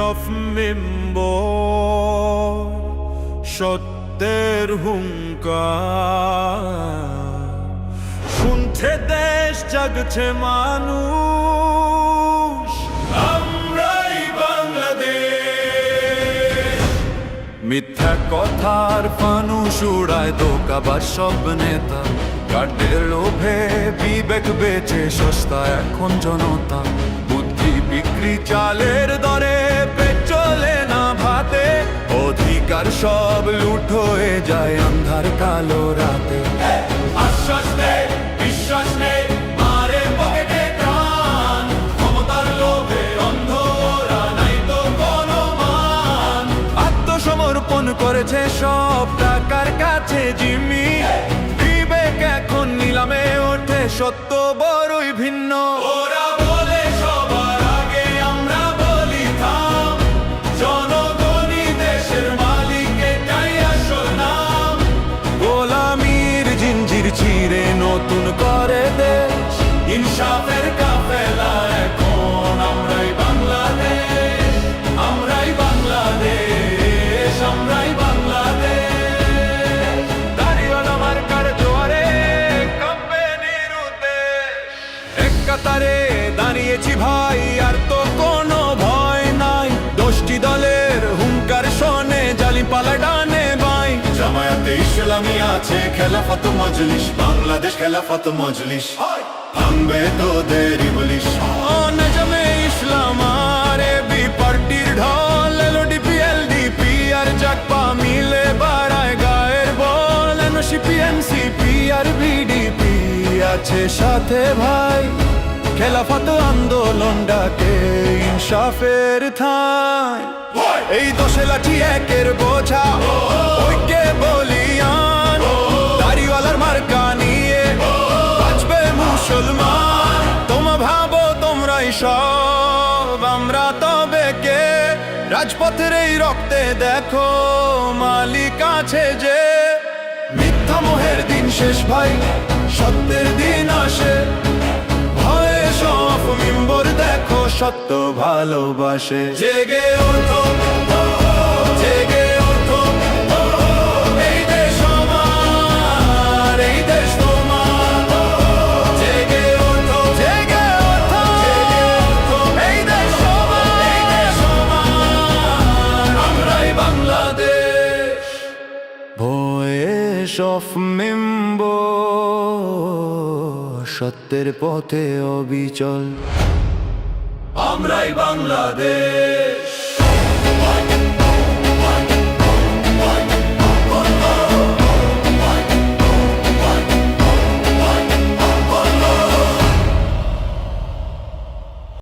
Of মিম্ব সত্যের হুঙ্কার শুনছে দেশ জাগছে মানুষ আমরাই বাংলাদেশ মিথ্যা কথার ফানুস উড়ায় দোকাবার সব নেতা কাটের লোভে বিবেক বেচে সস্তা এখন জনতা বুদ্ধি বিক্রি চালের দরে যায় অন্ধার কালো রাতে। আশ্বাস নেই বিশ্বাস নেই মারে পকেটে প্রাণ। ক্ষমতার লোভে অন্ধরা নাই তো কোনো মান। আত্মসমর্পণ করেছে সব টাকার কাছে জিম্মি। বিবেক এখন নিলামে ওঠে সত্য বড়ই ভিন্ন। কাতারে দাঁড়িয়েছি ভাই আর তো কোনো ভয় নাই। দশটি দলের হুঙ্কার শোনে জালি ডানে বাই। জামায়াতে ইসলামী আছে খেলাফত মজলিস। বাংলাদেশ খেলাফত মজলিস। ভাঙবে তোদের ইবলিশ নজমে ইসলাম আর এবি পার্টির ঢল। এলওডিপি এলডিপি আর জাকপা মিলে বাড়ায় গায়ের বল। এনসিপি এনসিপি আর ভিডিপি আছে সাথে ভাই। খেলাফত আন্দোলন ডাকে ইনসাফের থায় এই দশে লাঠি একের বোঝা, ঐক্যে বলিয়ান। দাড়িওয়ালার মার্কা নিয়ে বাঁচবে মুসলমান। তোমরা ভাবো তোমরাই সব, আমরা তবে কে? রাজপথের এই রক্তে দেখো মালিক আছে যে। মিথ্যা মোহের দিন শেষ ভাই, সত্যের দিন সত্য ভালোবাসে। জেগে ওঠো জেগে ওঠো এই দেশ আমার এই দেশ তোমার। জেগে ওঠো জেগে ওঠো জেগে ওঠো এই দেশ আমার এই দেশ আমার। আমরাই বাংলাদেশ। ভয়েস অফ মেম্ব সত্যের পথে অবিচল। আমরাই বাংলাদেশ